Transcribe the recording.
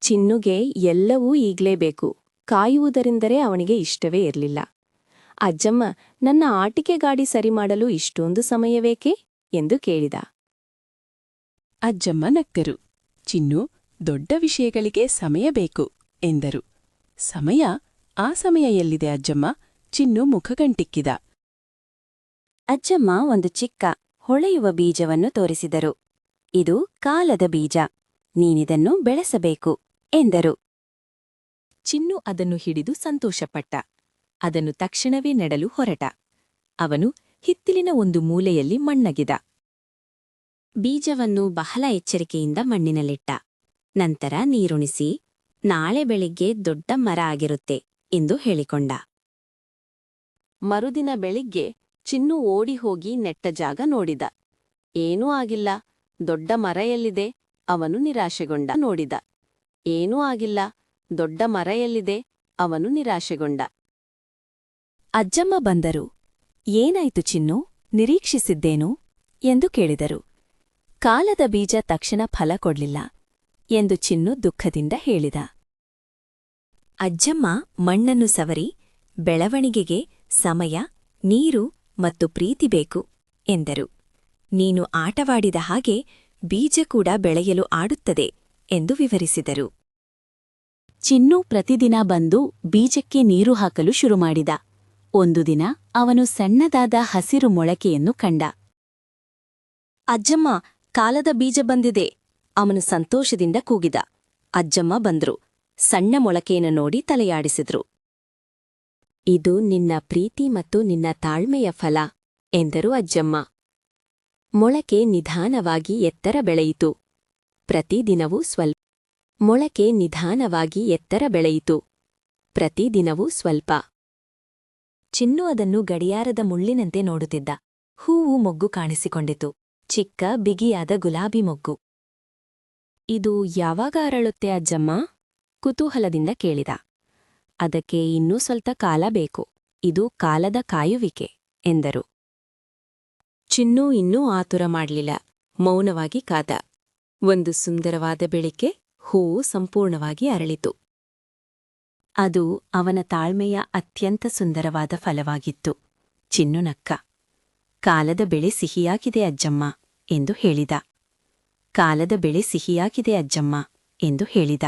ಚಿನ್ನುಗೆ ಎಲ್ಲವೂ ಈಗ್ಲೇ ಕಾಯುವುದರಿಂದರೇ ಕಾಯುವುದರೆಂದರೆ ಅವನಿಗೆ ಇಷ್ಟವೇ ಇರಲಿಲ್ಲ. ಅಜ್ಜಮ್ಮ ನನ್ನ ಆಟಿಕೆ ಗಾಡಿ ಸರಿ ಮಾಡಲು ಇಷ್ಟೊಂದು ಸಮಯವೇಕೆ? ಎಂದು ಕೇಳಿದ. ಅಜ್ಜಮ್ಮ ನಕ್ಕರು ಚಿನ್ನು ದೊಡ್ಡ ವಿಷಯಗಳಿಗೆ ಸಮಯ ಬೇಕು ಎಂದರು. ಸಮಯ? ಆ ಸಮಯ ಎಲ್ಲಿದೆ ಅಜ್ಜಮ್ಮ? ಚಿನ್ನು ಮುಖಗಂಟಿಕ್ಕಿದ. ಅಜ್ಜಮ್ಮ ಒಂದು ಚಿಕ್ಕ ಹೊಳೆಯುವ ಬೀಜವನ್ನು ತೋರಿಸಿದರು. ಇದು ಕಾಲದ ಬೀಜ. ನೀನಿದನ್ನು ಬೆಳೆಸಬೇಕು. ಎಂದರು. ಚಿನ್ನು ಅದನ್ನು ಹಿಡಿದು ಸಂತೋಷಪಟ್ಟ. ಅದನ್ನು ತಕ್ಷಣವೇ ನೆಡಲು ಹೊರಟ. ಅವನು ಹಿತ್ತಿಲಿನ ಒಂದು ಮೂಲೆಯಲ್ಲಿ ಮಣ್ಣಗಿದ. ಬೀಜವನ್ನು ಬಹಳ ಎಚ್ಚರಿಕೆಯಿಂದ ಮಣ್ಣಿನಲ್ಲಿಟ್ಟ. ನಂತರ ನೀರುಣಿಸಿ, ನಾಳೆ ಬೆಳಿಗ್ಗೆ ದೊಡ್ಡ ಮರ ಆಗಿರುತ್ತೆ ಎಂದು ಹೇಳಿಕೊಂಡ. ಮರುದಿನ ಬೆಳಿಗ್ಗೆ ಚಿನ್ನು ಓಡಿ ಹೋಗಿ ನೆಟ್ಟ ಜಾಗ ನೋಡಿದ. ಏನೂ ಆಗಿಲ್ಲ, ದೊಡ್ಡ ಮರ ಎಲ್ಲಿದೆ? ಅವನು ನಿರಾಶೆಗೊಂಡ ನೋಡಿದ. ಏನೂ ಆಗಿಲ್ಲ. ದೊಡ್ಡ ಮರ ಎಲ್ಲಿದೆ ಅವನು ನಿರಾಶೆಗೊಂಡ. ಅಜ್ಜಮ್ಮ ಬಂದರು. ಏನಾಯ್ತು ಚಿನ್ನು? ನಿರೀಕ್ಷಿಸಿದ್ದೇನು? ಎಂದು ಕೇಳಿದರು. ಕಾಲದ ಬೀಜ ತಕ್ಷಣ ಫಲ ಕೊಡ್ಲಿಲ್ಲ ಎಂದು ಚಿನ್ನು ದುಃಖದಿಂದ ಹೇಳಿದ. ಅಜ್ಜಮ್ಮ ಮಣ್ಣನ್ನು ಸವರಿ, ಬೆಳವಣಿಗೆಗೆ ಸಮಯ, ನೀರು ಮತ್ತು ಪ್ರೀತಿ ಬೇಕು ಎಂದರು. ನೀನು ಆಟವಾಡಿದ ಹಾಗೆ ಬೀಜ ಕೂಡ ಬೆಳೆಯಲು ಆಡುತ್ತದೆ. ಎಂದು ವಿವರಿಸಿದರು. ಚಿನ್ನು ಪ್ರತಿದಿನ ಬಂದು ಬೀಜಕ್ಕೆ ನೀರು ಹಾಕಲು ಶುರುಮಾಡಿದ. ಒಂದು ದಿನ ಅವನು ಸಣ್ಣದಾದ ಹಸಿರು ಮೊಳಕೆಯನ್ನು ಕಂಡ. ಅಜ್ಜಮ್ಮ ಕಾಲದ ಬೀಜ ಬಂದಿದೆ. ಅವನು ಸಂತೋಷದಿಂದ ಕೂಗಿದ. ಅಜ್ಜಮ್ಮ ಬಂದ್ರು. ಸಣ್ಣ ಮೊಳಕೆಯನ್ನು ನೋಡಿ ತಲೆಯಾಡಿಸಿದ್ರು. ಇದು ನಿನ್ನ ಪ್ರೀತಿ ಮತ್ತು ನಿನ್ನ ತಾಳ್ಮೆಯ ಫಲ ಎಂದರು ಅಜ್ಜಮ್ಮ. ಮೊಳಕೆ ನಿಧಾನವಾಗಿ ಎತ್ತರ ಬೆಳೆಯಿತು. ಪ್ರತಿದಿನವೂ ಸ್ವಲ್ಪ ಮೊಳಕೆ ನಿಧಾನವಾಗಿ ಎತ್ತರ ಬೆಳೆಯಿತು. ಪ್ರತಿದಿನವೂ ಸ್ವಲ್ಪ ಚಿನ್ನು ಅದನ್ನು ಗಡಿಯಾರದ ಮುಳ್ಳಿನಂತೆ ನೋಡುತ್ತಿದ್ದ. ಹೂವು ಮೊಗ್ಗು ಕಾಣಿಸಿಕೊಂಡಿತು. ಚಿಕ್ಕ ಬಿಗಿಯಾದ ಗುಲಾಬಿ ಮೊಗ್ಗು. ಇದು ಯಾವಾಗ ಅರಳುತ್ತೆ ಅಜ್ಜಮ್ಮ? ಕುತೂಹಲದಿಂದ ಕೇಳಿದ. ಅದಕ್ಕೆ ಇನ್ನೂ ಸ್ವಲ್ಪ ಕಾಲ ಬೇಕು. ಇದು ಕಾಲದ ಕಾಯುವಿಕೆ ಎಂದರು. ಚಿನ್ನೂ ಇನ್ನೂ ಆತುರ ಮಾಡಲಿಲ್ಲ. ಮೌನವಾಗಿ ಕಾದ. ಒಂದು ಸುಂದರವಾದ ಬೆಳಿಗ್ಗೆ ಹೂವು ಸಂಪೂರ್ಣವಾಗಿ ಅರಳಿತು. ಅದು ಅವನ ತಾಳ್ಮೆಯ ಅತ್ಯಂತ ಸುಂದರವಾದ ಫಲವಾಗಿತ್ತು. ಚಿನ್ನುನಕ್ಕ, ಕಾಲದ ಬೆಳೆ ಸಿಹಿಯಾಗಿದೆ ಅಜ್ಜಮ್ಮ ಎಂದು ಹೇಳಿದ. ಕಾಲದ ಬೆಳೆ ಸಿಹಿಯಾಗಿದೆ ಅಜ್ಜಮ್ಮ ಎಂದು ಹೇಳಿದ.